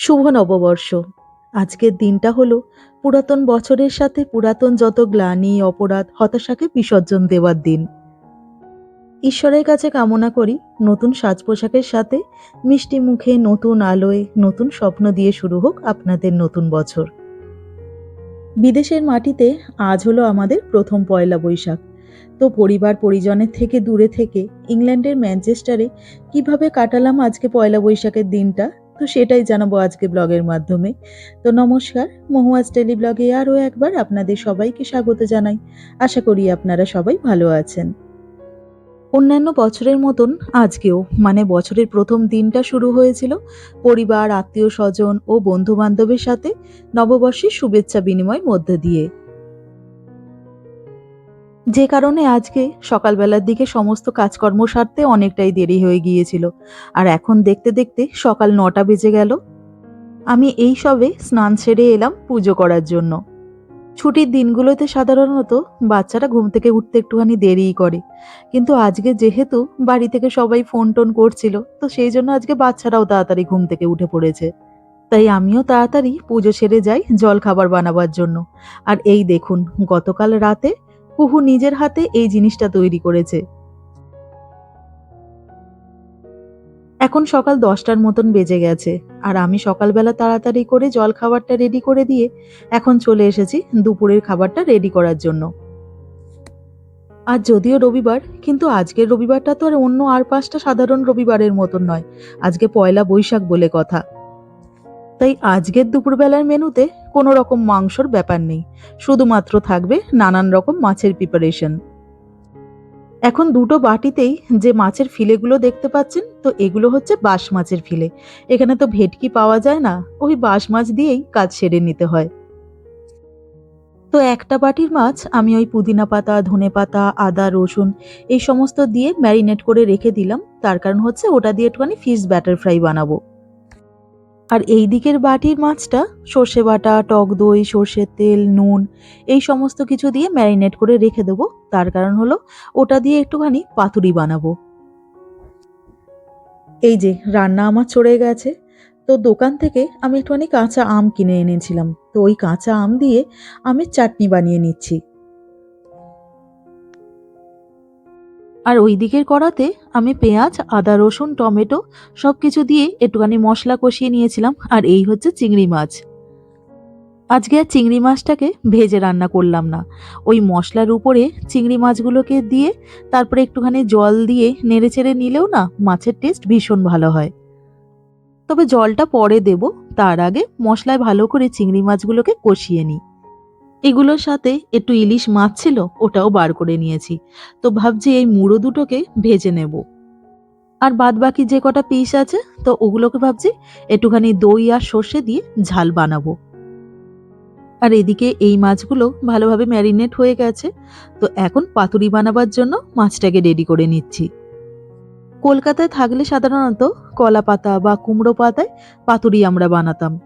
শুভ নববর্ষ। আজকের দিনটা হলো পুরাতন বছরের সাথে পুরাতন যত গ্লানি, অপরাধ, হতাশাকে বিসর্জন দেওয়ার দিন। ঈশ্বরের কাছে কামনা করি নতুন সাজ পোশাকের সাথে মিষ্টি মুখে নতুন আলোয় নতুন স্বপ্ন দিয়ে শুরু হোক আপনাদের নতুন বছর। বিদেশের মাটিতে আজ হলো আমাদের প্রথম পয়লা বৈশাখ। তো পরিবার পরিজনের থেকে দূরে থেকে ইংল্যান্ডের ম্যানচেস্টারে কীভাবে কাটালাম আজকে পয়লা বৈশাখের দিনটা? তো সেটাই জানাব আজকে ব্লগের মাধ্যমে। তো নমস্কার মহুয়াজ টেলি ব্লগে আরও একবার আপনাদের সবাইকে স্বাগত জানাই। আশা করি আপনারা সবাই ভালো আছেন। অন্যান্য বছরের মতন আজকেও মানে বছরের প্রথম দিনটা শুরু হয়েছিল পরিবার, আত্মীয় স্বজন ও বন্ধু বান্ধবের সাথে নববর্ষের শুভেচ্ছা বিনিময় মধ্যে দিয়ে। যে কারণে আজকে সকালবেলার দিকে সমস্ত কাজকর্ম সারতে অনেকটাই দেরি হয়ে গিয়েছিল। আর এখন দেখতে দেখতে সকাল নটা বেজে গেল। আমি এই সবে স্নান সেরে এলাম পুজো করার জন্য। ছুটির দিনগুলোতে সাধারণত বাচ্চারা ঘুম থেকে উঠতে একটুখানি দেরিই করে। কিন্তু আজকে যেহেতু বাড়ি থেকে সবাই ফোন টোন করছিল, তো সেই জন্য আজকে বাচ্চারাও তাড়াতাড়ি ঘুম থেকে উঠে পড়েছে। তাই আমিও তাড়াতাড়ি পুজো সেরে যাই জল খাবার বানাবার জন্য। আর এই দেখুন, গতকাল রাতে কুহু নিজের হাতে এই জিনিসটা তৈরি করেছে। এখন সকাল দশটার মতন বেজে গেছে, আর আমি সকালবেলা তাড়াতাড়ি করে জল খাবারটা রেডি করে দিয়ে এখন চলে এসেছি দুপুরের খাবারটা রেডি করার জন্য। আজ যদিও রবিবার, কিন্তু আজকের রবিবারটা তো আর অন্য আর পাঁচটা সাধারণ রবিবারের মতন নয়, আজকে পয়লা বৈশাখ বলে কথা। তাই আজকের দুপুরবেলার মেনুতে কোনো রকম মাংসর ব্যাপার নেই। শুধুমাত্র থাকবে নানান রকম মাছের প্রিপারেশন এখন দুটো বাটিতেই যে মাছের ফিলেগুলো দেখতে পাচ্ছেন, তো এগুলো হচ্ছে বাঁশ মাছের ফিলে। এখানে তো ভেটকি পাওয়া যায় না, ওই বাঁশ মাছ দিয়েই কাজ সেরে নিতে হয়। তো একটা বাটির মাছ আমি ওই পুদিনা পাতা, ধনে পাতা, আদা, রসুন এই সমস্ত দিয়ে ম্যারিনেট করে রেখে দিলাম। তার কারণ হচ্ছে ওটা দিয়ে একটুখানি ফিশ ব্যাটার ফ্রাই বানাবো। আর এই দিকের বাটির মাছটা সর্ষে বাটা, টক দই, সর্ষের তেল, নুন, এই সমস্ত কিছু দিয়ে ম্যারিনেট করে রেখে দেবো। তার কারণ হলো ওটা দিয়ে একটুখানি পাতুরি বানাবো। এই যে, রান্না আমার চড়ে গেছে। তো দোকান থেকে আমি একটুখানি কাঁচা আম কিনে এনেছিলাম। তো ওই কাঁচা আম দিয়ে আমের চাটনি বানিয়ে নিচ্ছি। আর ওই দিকের কড়াতে আমি পেঁয়াজ, আদা, রসুন, টমেটো সব কিছু দিয়ে একটুখানি মশলা কষিয়ে নিয়েছিলাম, আর এই হচ্ছে চিংড়ি মাছ। আজকে আর চিংড়ি মাছটাকে ভেজে রান্না করলাম না। ওই মশলার উপরে চিংড়ি মাছগুলোকে দিয়ে তারপরে একটুখানি জল দিয়ে নেড়ে চেড়ে নিলেও না মাছের টেস্ট ভীষণ ভালো হয়। তবে জলটা পরে দেব, তার আগে মশলায় ভালো করে চিংড়ি মাছগুলোকে কষিয়ে নিই। এগুলোর সাথে একটু ইলিশ মাছ ছিল, ওটাও বার করে নিয়েছি। তো ভাবছি এই মুড়ো দুটোকে ভেজে নেব। আর বাদ বাকি যে কটা পিস আছে, তো ওগুলোকে ভাবছি একটুখানি দই আর সর্ষে দিয়ে ঝাল বানাবো। আর এদিকে এই মাছগুলো ভালোভাবে ম্যারিনেট হয়ে গেছে, তো এখন পাতুরি বানাবার জন্য মাছটাকে রেডি করে নিচ্ছি। কলকাতায় থাকলে সাধারণত কলা পাতা বা কুমড়ো পাতায় পাতুরি আমরা বানাতাম।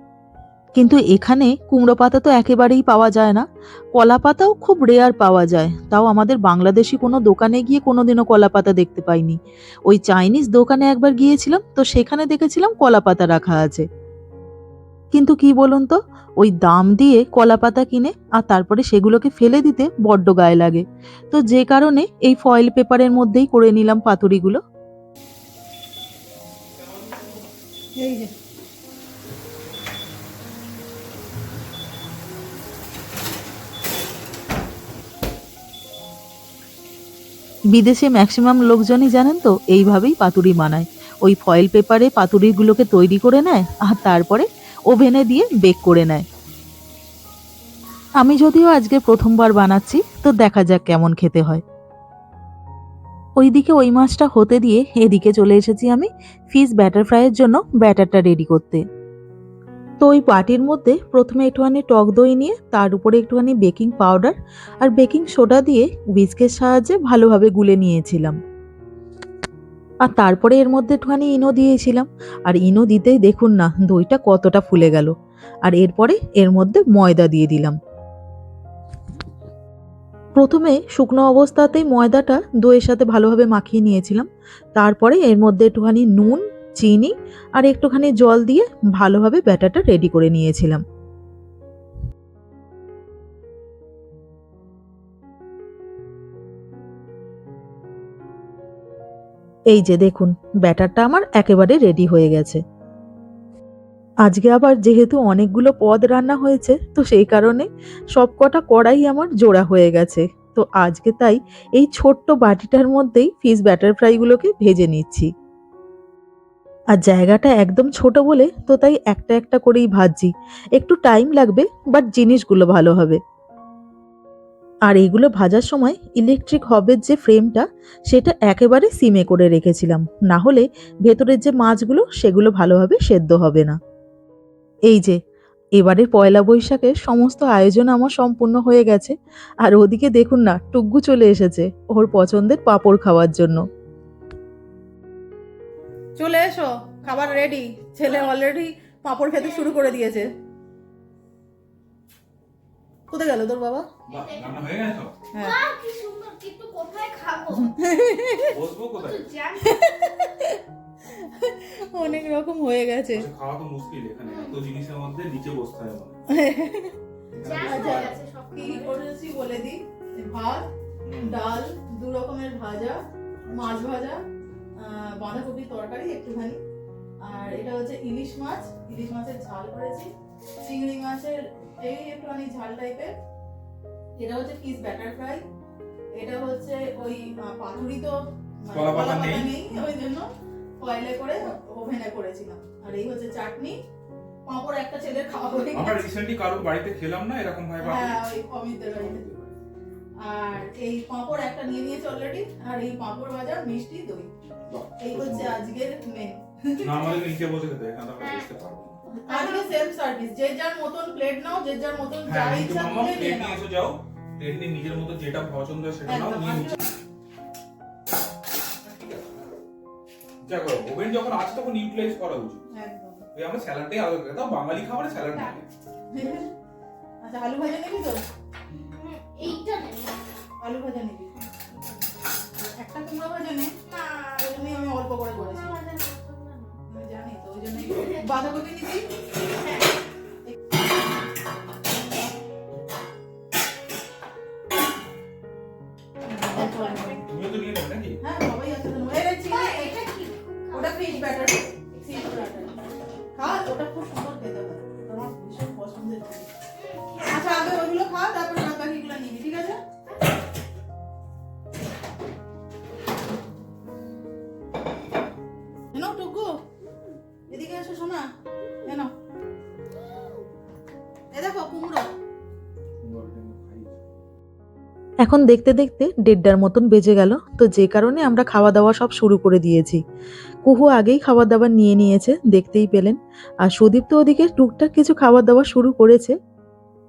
কিন্তু এখানে কুমড়ো পাতা তো একেবারেই পাওয়া যায় না। কলা পাতাও খুব রেয়ার পাওয়া যায়। তাও আমাদের বাংলাদেশি কোনো দোকানে গিয়ে কোনোদিনও কলা পাতা দেখতে পাইনি। ওই চাইনিজ দোকানে একবার গিয়েছিলাম, তো সেখানে দেখেছিলাম কলা পাতা রাখা আছে। কিন্তু কি বলুন তো, ওই দাম দিয়ে কলা পাতা কিনে আর তারপরে সেগুলোকে ফেলে দিতে বড্ড গায়ে লাগে। তো যে কারণে এই ফয়েল পেপারের মধ্যেই করে নিলাম পাতুরিগুলো। এই যে। বিদেশে ম্যাক্সিমাম লোকজনই জানেন তো, এইভাবেই পাতুরি বানায়। ওই ফয়েল পেপারে পাতুরিগুলোকে তৈরি করে নেয় আর তারপরে ওভেনে দিয়ে বেক করে নেয়। আমি যদিও আজকে প্রথমবার বানাচ্ছি, তো দেখা যাক কেমন খেতে হয়। ওইদিকে ওই মাছটা হতে দিয়ে এদিকে চলে এসেছি আমি ফিশ ব্যাটার ফ্রাইয়ের জন্য ব্যাটারটা রেডি করতে। তো ওই বাটির মধ্যে প্রথমে একটুখানি টক দই নিয়ে, তার উপরে একটুখানি বেকিং পাউডার আর বেকিং সোডা দিয়ে হুইস্কের সাহায্যে ভালোভাবে গুলে নিয়েছিলাম। আর তারপরে এর মধ্যে একটুখানি ইনো দিয়েছিলাম। আর ইনো দিতেই দেখুন না, দইটা কতটা ফুলে গেল। আর এরপরে এর মধ্যে ময়দা দিয়ে দিলাম। প্রথমে শুকনো অবস্থাতেই ময়দাটা দইয়ের সাথে ভালোভাবে মাখিয়ে নিয়েছিলাম। তারপরে এর মধ্যে একটুখানি নুন চিনি আর একটুখানি জল দিয়ে ভালোভাবে ব্যাটারটা রেডি করে নিয়েছিলাম। এই যে দেখুন, ব্যাটারটা আমার একেবারে রেডি হয়ে গেছে। আজকে আবার যেহেতু অনেকগুলো পদ রান্না হয়েছে, তো সেই কারণে সব কটা কড়াই আমার জোড়া হয়ে গেছে। তো আজকে তাই এই ছোট্ট বাটিটার মধ্যেই ফিশ ব্যাটার ফ্রাইগুলোকে ভেজে নিচ্ছি। আর জায়গাটা একদম ছোট বলে তো তাই একটা একটা করেই ভাজছি। একটু টাইম লাগবে বাট জিনিসগুলো ভালো হবে। আর এইগুলো ভাজার সময় ইলেকট্রিক হবের যে ফ্রেমটা সেটা একেবারে সিমে করে রেখেছিলাম। না হলে ভেতরের যে মাছগুলো, সেগুলো ভালোভাবে সেদ্ধ হবে না। এই যে, এবারের পয়লা বৈশাখে সমস্ত আয়োজন আমার সম্পূর্ণ হয়ে গেছে। আর ওদিকে দেখুন না টুগ্গু চলে এসেছে, ওর পছন্দের পাঁপড় খাওয়ার জন্য। খাবার রেডি ছেলে অলরেডি পাঁপড় খেতে শুরু করে দিয়েছে। কোথায় গেল তোর বাবা? হয়ে গেছে তো? হ্যাঁ। বাহ, কি সুন্দর কিন্তু কোথায় খাব? বসবো কোথায়? একটু জ্যাম অনেক রকম হয়ে গেছে। খাওয়া তো মুশকিল এখানে। এত জিনিসের মধ্যে নিচে বসতে হয় কি কি করেছি বলে দিই? ভাত ডাল দু রকমের ভাজা মাছ ভাজা বাঁধাকপির তরকারি একটুখানি। আর এটা হচ্ছে ইলিশ মাছ ইলিশ মাছের ঝাল করেছি। চিংড়ি মাছের এই একটুখানি ঝাল টাইপের। এটা হচ্ছে ফিশ ব্যাটার ফ্রাই এটা হচ্ছে ওই পাতুরি তো মানে কলা পাতা নেই। নেই ওই জন্য কয়লে করে ওভেনে করেছিলাম। আর এই হচ্ছে চাটনি। পাঁপড় একটা ছেলের খাওয়া হয়ে আমরা রিসেন্টলি কারোর বাড়িতে খেলাম না? এরকম ভাবে হ্যাঁ ওই অমিতদের বাড়িতে। আর এই পাঁপড় একটা নিয়ে নিয়েছে অলরেডি আর এই পাঁপড় ভাজা মিষ্টি দই। এই হচ্ছে আজকের মেনু না আমাদের নিচে বসে খেতে এখানে আমরা বসতে পারব আজকে সেলফ সার্ভিস যে যার মতন প্লেট নাও যে যার মতন যা হ্যাঁ ইচ্ছা নিয়ে নিয়ে নাও। এসে যাও প্লেট নিয়ে নিজের মতো যেটা পছন্দ হয় সেটা নাও নিয়ে নিচে দেখো ওভেন যখন আছে তখন ইউটিলাইজ করা উচিত। একদম। ওই আমরা স্যালাডটাই আলাদা করে দাও বাঙালি খাবারে স্যালাড আচ্ছা আলু ভাজা নিবি তো? এইটা নেই আলু ভাজা নিবি। একটা কুমড়ো ভাজা নে। না। জন্যই আমি অল্প করে করেছি। বাঁধাকপি নিবি হ্যাঁ, এখন দেখতে দেখতে দেড়টার মতন বেজে গেল। তো যে কারণে আমরা খাওয়া দাওয়া সব শুরু করে দিয়েছি। কুহু আগেই খাবার দাবার নিয়ে নিয়েছে দেখতেই পেলেন। আর সুদীপ তো ওদিকে টুকটাক কিছু খাবার দাওয়া শুরু করেছে।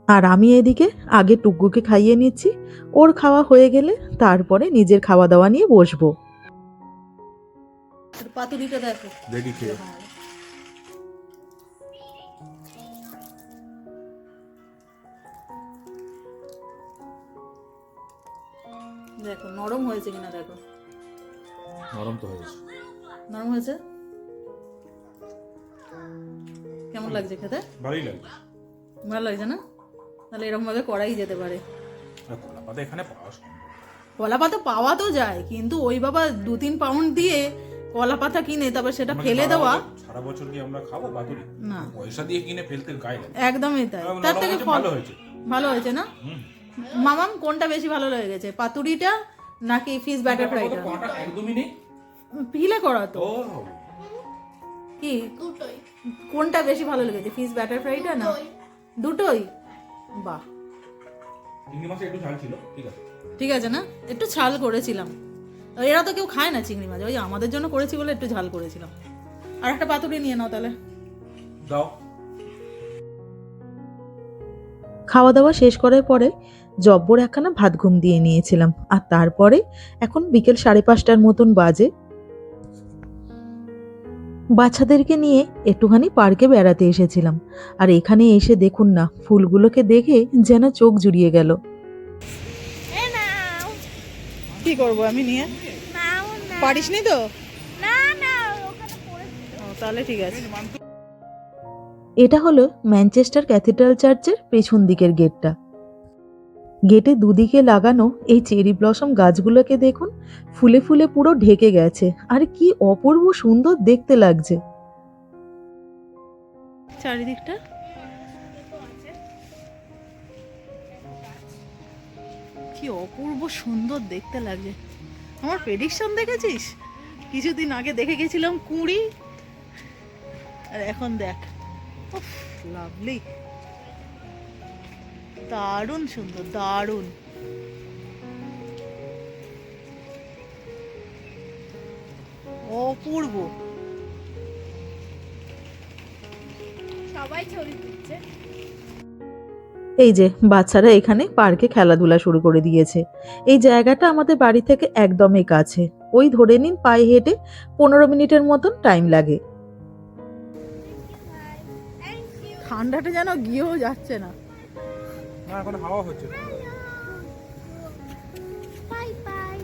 আর আমি এদিকে আগে টুকুকে খাইয়ে নিচ্ছি। ওর খাওয়া হয়ে গেলে তারপরে নিজের খাওয়া দাওয়া নিয়ে বসবো। পাতুরিটা দেখো। দেখি দেখো নরম হয়েছে কিনা দেখো। নরম তো হয়েছে। নরম হয়েছে? কেমন লাগছে খেতে? ভালোই লাগে ভালো লাগছে না? তাহলে এরকম ভাবে করাই যেতে পারে। কলা পাতা এখানে পাওয়া কলা পাতা পাওয়া তো যায় কিন্তু ওই বাবা দু তিন পাউন্ড দিয়ে কলা পাতা কিনে তারপর সেটা ফেলে দেওয়া। সারা বছর কি আমরা খাব বাদুরি? না। পয়সা দিয়ে কিনে ফেলতে গায়ে একদমই তাই। তার থেকে ভালো হয়েছে। ভালো হয়েছে না। মামাম কোনটা বেশি ভালো লেগেছে পাতুরিটা নাকি ফিশ ব্যাটার ফ্রাইটা একদমই নেই। পিলে করা তো। কি? দুটোই। কোনটা বেশি ভালো লেগেছে ফিশ ব্যাটার ফ্রাইটা না? দুটোই। দুটোই? বাহ। চিংড়ি মাছে একটু ঝাল ছিল ঠিক আছে। ঠিক আছে না? একটু ঝাল করেছিলাম। এরা তো কেউ খায় না চিংড়ি মাছ ওই আমাদের জন্য করেছি বলে একটু ঝাল করেছিলাম। আর একটা পাতুরি নিয়ে নাও তাহলে। দাও। খাওয়া দাওয়া শেষ করার পরে জব্বর একখানা ভাত ঘুম দিয়ে নিয়েছিলাম আর তারপরে এখন বিকেল সাড়ে পাঁচটার মতন বাজে। বাচ্চাদেরকে নিয়ে একটুখানি পার্কে বেড়াতে এসেছিলাম আর এখানে এসে দেখুন না ফুলগুলোকে দেখে যেন চোখ জুড়িয়ে গেল। এ নাও। কি করব আমি নিয়ে? নাও পারিস নি তো? না না ওখানে পড়ে ছিল। তাহলে ঠিক আছে। এটা হলো ম্যানচেস্টার ক্যাথিড্রাল চার্চের পেছন দিকের গেটটা। গেটে দুদিকে লাগানো এই চেরি ব্লসম গাছগুলোকে দেখুন, ফুলে ফুলে পুরো ঢেকে গেছে। আর কি অপূর্ব সুন্দর দেখতে লাগছে। চারিদিকটা? কি অপূর্ব সুন্দর দেখতে লাগছে। আমার প্রেডিকশন দেখেছিস? কিছুদিন আগে দেখে গেছিলাম কুড়ি। আর এখন দেখ। লাভলি দারুণ সুন্দর দারুণ। অপূর্ব। সবাই ছবি তুলছে। এই যে বাচ্চারা এখানে পার্কে খেলাধুলা শুরু করে দিয়েছে। এই জায়গাটা আমাদের বাড়ি থেকে একদমই কাছে। ওই ধরে নিন পায়ে হেঁটে পনেরো মিনিটের মতন টাইম লাগে। ঠান্ডাটা যেন গিয়েও যাচ্ছে না। না এখন হাওয়া হচ্ছে। Bye bye.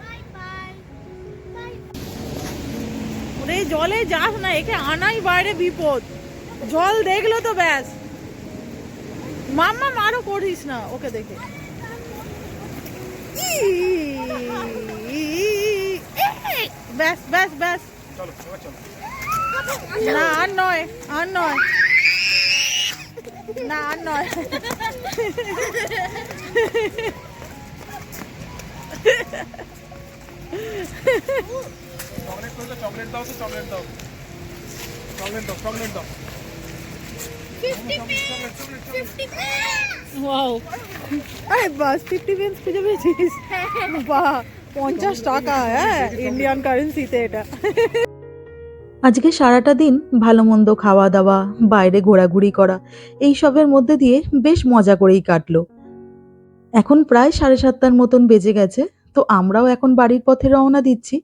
Bye bye. Bye ওরে জলে যাস না একে আনাই বাইরে বিপদ। জল দেখল তো ব্যাস। মাম্মা মারও করিস না ওকে দেখে। ব্যাস ব্যাস ব্যাস। চলো এবার চলো। না আর নয় আর নয়। না আর নয়। চকলেট করলে চকলেট দাও তো চকলেট দাও। চকলেট দাও চকলেট দাও। Fifty fifty wow. আরে বাস ফিফটি পেন্স খুঁজে পেয়েছিস? বাহ পঞ্চাশ টাকা হ্যাঁ ইন্ডিয়ান কারেন্সিতে এটা। আজকে সারাটা দিন ভালো মন্দ খাওয়া দাওয়া, বাইরে ঘোরাঘুরি করা এই সবের মধ্যে দিয়ে বেশ মজা করেই কাটলো। এখন প্রায় সাড়ে সাতটার মতন বেজে গেছে, তো আমরাও এখন বাড়ির পথে রওনা দিচ্ছি।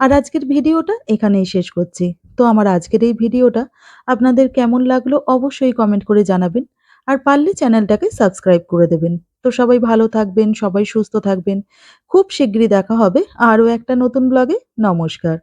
আর আজকের ভিডিওটা এখানেই শেষ করছি। তো আমার আজকের এই ভিডিওটা আপনাদের কেমন লাগল অবশ্যই কমেন্ট করে জানাবেন, আর পারলে চ্যানেলটাকে সাবস্ক্রাইব করে দেবেন। তো সবাই ভালো থাকবেন, সবাই সুস্থ থাকবেন। খুব শিগগিরই দেখা হবে আরও একটা নতুন ব্লগে। নমস্কার।